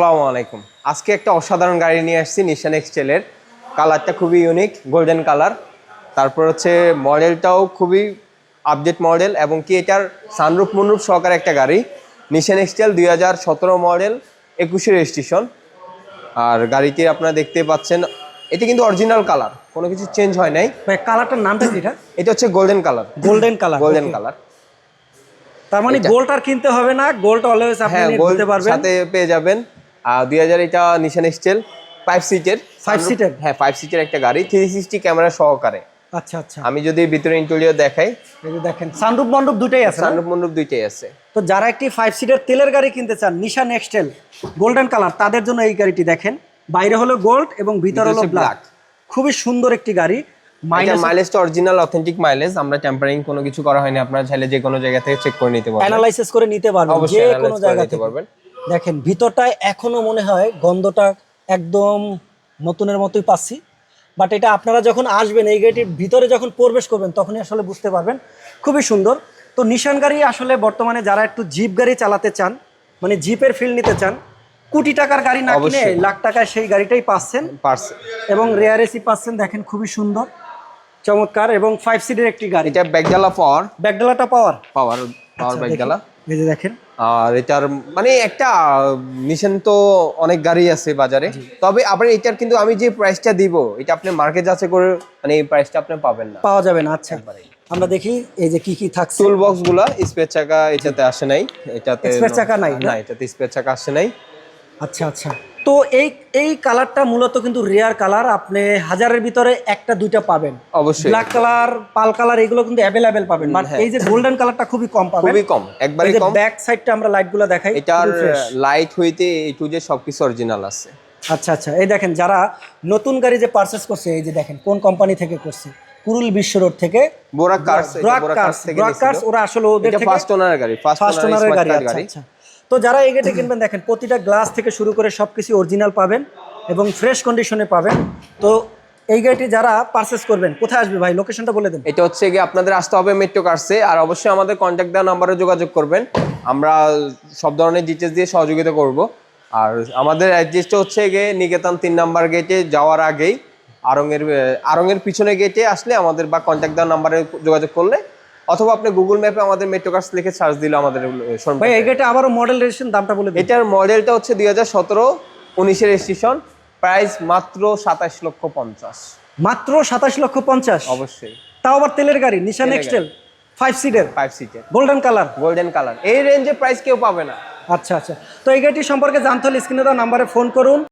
আসসালামু আলাইকুম। আজকে একটা অসাধারণ গাড়ি নিয়ে আসছি নিশান এক্সটেলের কালারটা খুবই ইউনিক গোল্ডেন কালার তারপর হচ্ছে মডেলটাও খুবই আপডেট মডেল এবং কি এটার সানরূপ মনরূপ সহকারে একটা গাড়ি। নিশান এক্সটেল দুই হাজার সতেরো মডেল একুশে রেজিস্ট্রেশন আর গাড়িটি আপনারা দেখতে পাচ্ছেন এটা কিন্তু অরিজিনাল কালার কোনো কিছু চেঞ্জ হয় নাই। কালারটার নামটা যেটা এটা? হচ্ছে golden colour golden colour golden colour তার মানে গোল্ড আর কিনতে হবে না গোল্ড অলওয়েজ আপনি হ্যাঁ গোল্ড পারবেন। সাথে পেয়ে যাবেন। আর দুই হাজার এটা নিশান ফাইভ সিটের seater? হ্যাঁ ফাইভ সিটের একটা গাড়ি থ্রি সিক্সটি ক্যামেরা সহকারে। আচ্ছা আচ্ছা। আমি যদি ভিতরে ইন্টেরিয়র দেখাই। দেখেন সানরূপ মণ্ডপ দুটাই আছে সানরূপ মণ্ডপ আছে। তো যারা একটি ফাইভ সিটের তেলের গাড়ি কিনতে চান নিশান এক্সটেল গোল্ডেন কালার তাদের জন্য এই গাড়িটি দেখেন। বাইরে হলো গোল্ড এবং ভিতর হলো ব্ল্যাক খুবই সুন্দর একটি গাড়ি। মাইলেজটা অরিজিনাল অথেন্টিক মাইলেজ আমরা টেম্পারিং কোনো কিছু করা হয়নি আপনারা চাইলে যে কোনো জায়গা থেকে চেক করে নিতে পারবেন। অ্যানালাইসিস করে নিতে পারবেন যে কোনো জায়গা থেকে। পারবেন। দেখেন ভিতরটায় এখনও মনে হয় গন্ধটা একদম নতুনের মতোই পাচ্ছি। বাট এটা আপনারা যখন আসবেন এই গাড়িটির ভিতরে যখন প্রবেশ করবেন তখনই আসলে বুঝতে পারবেন। খুবই সুন্দর। তো নিশান গাড়ি আসলে বর্তমানে যারা একটু জিপ গাড়ি চালাতে চান মানে জিপের ফিল নিতে চান কোটি টাকার গাড়ি না কিনে লাখ টাকায় সেই গাড়িটাই পাচ্ছেন। এবং রেয়ার এসি পাচ্ছেন দেখেন খুবই সুন্দর চমৎকার এবং ফাইভ সিটের একটি গাড়ি। এটা ব্যাকডালা পাওয়ার ব্যাকডালাটা পাওয়ার পাওয়ার পাওয়ার ব্যাকডালা যে দেখেন। আর এটার মানে একটা মিশন তো অনেক গাড়ি আছে বাজারে। তবে আপনি এটার কিন্তু আমি যে প্রাইসটা দিব এটা আপনি মার্কেট যাচাই করে মানে এই প্রাইসটা আপনি পাবেন না। পাওয়া যাবে না আচ্ছা। আমরা দেখি এই যে কি কি থাকছে। টুল বক্সগুলা স্পেয়ার চাকা এটাতে আসে নাই। এটাতে Spare চাকা নাই, না? এটাতে স্পেয়ার চাকা আসে নাই। আচ্ছা আচ্ছা। তো এই এই কালারটা মূলত কিন্তু রেয়ার কালার আপনি হাজারের ভিতরে একটা দুইটা পাবেন। অবশ্যই। ব্ল্যাক কালার পাল কালার এগুলো কিন্তু অ্যাভেলেবেল পাবেন। বাট এই যে গোল্ডেন কালারটা খুবই কম পাবেন। খুবই কম যে কম। ব্যাক সাইডটা আমরা লাইটগুলো দেখাই এটার লাইট হইতে এই টু যে সবকিছু অরিজিনাল আছে। আচ্ছা আচ্ছা। এই দেখেন যারা নতুন গাড়ি যে পারচেস করছে এই যে দেখেন কোন কোম্পানি থেকে করছে? কুরুল বিশ্ব রোড থেকে। বোরা কার্স ব্রাক বোরা কার্স ব্রাক কার্স ওরা আসলে ওদের থেকে ফার্স্ট ওনারের গাড়ি ফার্স্ট ওনারের ওনারের গাড়ি গাড়ি আচ্ছা আচ্ছা। তো যারা এই গাড়ি কিনবেন, দেখেন প্রতিটা গ্লাস থেকে শুরু করে সব কিছু অরিজিনাল পাবেন এবং ফ্রেশ কন্ডিশনে পাবেন। তো এই গাড়িটি যারা পারচেস করবেন, কোথায় আসবে ভাই? লোকেশনটা বলে দেন। এটা হচ্ছে গিয়ে আপনাদের আসতে হবে মেট্রো কার্সে আর অবশ্যই আমাদের কন্ট্যাক্ট দেওয়া নাম্বারে যোগাযোগ করবেন। আমরা সব ধরনের ডিটেলস দিয়ে সহযোগিতা করব। আর আমাদের অ্যাড্রেসটা হচ্ছে গিয়ে নিকেতন তিন নাম্বার গেটে যাওয়ার আগেই আরঙের আরঙের পিছনে গেটে আসলে আমাদের বা কন্ট্যাক্ট দেওয়া নাম্বারে যোগাযোগ করলে অথবা আপনি গুগল ম্যাপে আমাদের মেট্রো কার্স লিখে সার্চ দিলে আমাদের ভাই এই গাড়িটা আবারও মডেল রেজিস্ট্রেশন দামটা বলে দিন। এটার মডেলটা হচ্ছে দুই হাজার সতেরো উনিশের রেজিস্ট্রেশন। প্রাইস মাত্র সাতাশ লক্ষ পঞ্চাশ। মাত্র সাতাশ লক্ষ পঞ্চাশ? অবশ্যই। তাও আবার তেলের গাড়ি নিশান এক্সটেল ফাইভ সিটের ফাইভ সিটের গোল্ডেন কালার গোল্ডেন কালার এই রেঞ্জে প্রাইস কেউ পাবে না। আচ্ছা আচ্ছা। তো এই গাড়িটি সম্পর্কে জানতে হলে স্ক্রিনে দেওয়া নাম্বারে ফোন করুন।